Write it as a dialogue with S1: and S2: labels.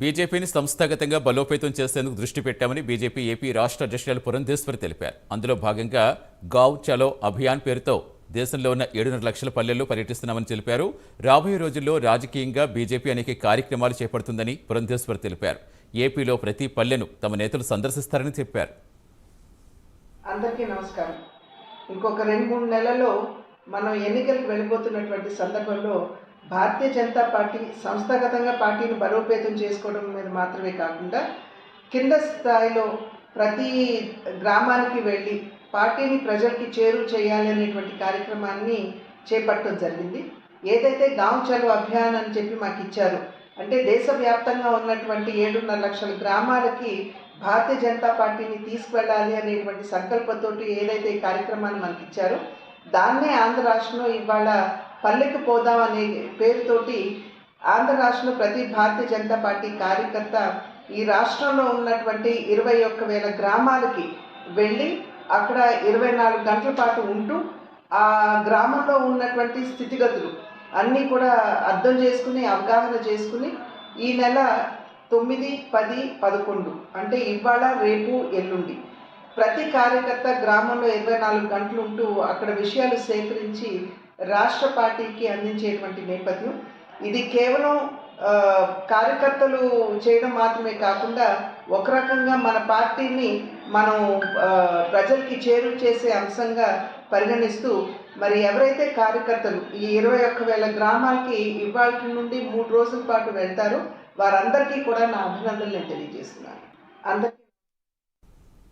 S1: బీజేపీని సంస్థాగతంగా బలోపేతం చేసేందుకు దృష్టి పెట్టామని బీజేపీ ఏపీ రాష్ట్ర అధ్యక్షురాలు పురంధేశ్వరి తెలిపారు. అందులో భాగంగా గావ్ చలో అభియాన్ పేరుతో దేశంలో ఉన్న ఏడున్నర లక్షల పల్లెల్లో పర్యటిస్తున్నామని తెలిపారు. రాబోయే రోజుల్లో రాజకీయంగా బీజేపీ అనేక కార్యక్రమాలు చేపడుతుందని పురంధేశ్వర్ తెలిపారు. ఏపీలో ప్రతి పల్లెను తమ నేతలు సందర్శిస్తారని చెప్పారు.
S2: అందరికీ నమస్కారం. ఇంకొక రెండు మూడు నెలల్లో మనం ఎన్నికలకు వెళ్ళిపోతున్నటువంటి సందర్భంలో భారతీయ జనతా పార్టీ సంస్థాగతంగా పార్టీని బలోపేతం చేసుకోవడం మీద మాత్రమే కాకుండా కింద స్థాయిలో ప్రతి గ్రామానికి వెళ్ళి పార్టీని ప్రజలకి చేరువ చేయాలి అనేటువంటి కార్యక్రమాన్ని చేపట్టడం జరిగింది. ఏదైతే గాంవ్ చలో అభియాన్ అని చెప్పి మాకు ఇచ్చారు అంటే దేశవ్యాప్తంగా ఉన్నటువంటి ఏడున్నర లక్షల గ్రామాలకి భారతీయ జనతా పార్టీని తీసుకువెళ్ళాలి అనేటువంటి సంకల్పంతో ఏదైతే ఈ కార్యక్రమాన్ని మనకి ఇచ్చారో దాన్నే ఆంధ్ర రాష్ట్రంలో ఇవాళ పల్లెకు పోదాం అనే పేరుతోటి ఆంధ్ర రాష్ట్రంలో ప్రతి భారతీయ జనతా పార్టీ కార్యకర్త ఈ రాష్ట్రంలో ఉన్నటువంటి ఇరవై ఒక్క వేల గ్రామాలకి వెళ్ళి అక్కడ ఇరవై నాలుగు గంటల పాటు ఉంటూ ఆ గ్రామంలో ఉన్నటువంటి స్థితిగతులు అన్నీ కూడా అర్థం చేసుకుని అవగాహన చేసుకుని ఈ నెల తొమ్మిది పది పదకొండు అంటే ఇవాళ రేపు ఎల్లుండి. ప్రతి కార్యకర్త గ్రామంలో ఇరవై నాలుగు గంటలు ఉంటూ అక్కడ విషయాలు సేకరించి రాష్ట్ర పార్టీకి అందించేటువంటి నేపథ్యం. ఇది కేవలం కార్యకర్తలు చేయడం మాత్రమే కాకుండా ఒక రకంగా మన పార్టీని మనం ప్రజలకి చేరువ చేసే అంశంగా పరిగణిస్తూ మరి ఎవరైతే కార్యకర్తలు ఈ ఇరవై ఒక్క వేల గ్రామాలకి ఇవాళ నుండి మూడు రోజుల పాటు వెళ్తారో వారందరికీ కూడా నా అభినందనలు నేను తెలియజేస్తున్నాను. అందరికీ